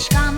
Mexicano.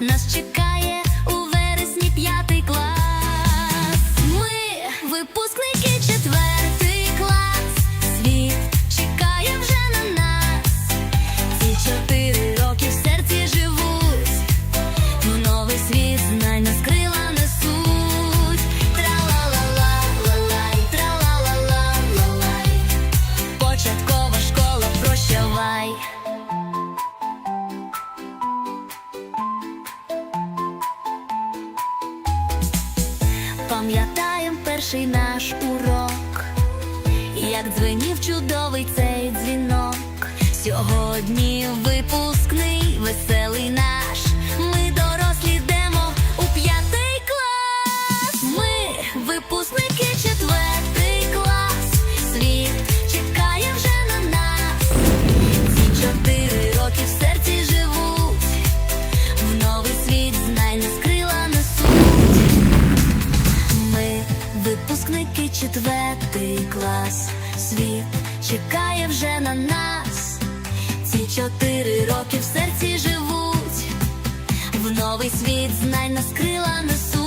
Lost your як дзвенів чудовий цей дзвінок. Сьогодні випускний веселий на. чотири роки в серці живуть, в новий світ знань нас крила несуть.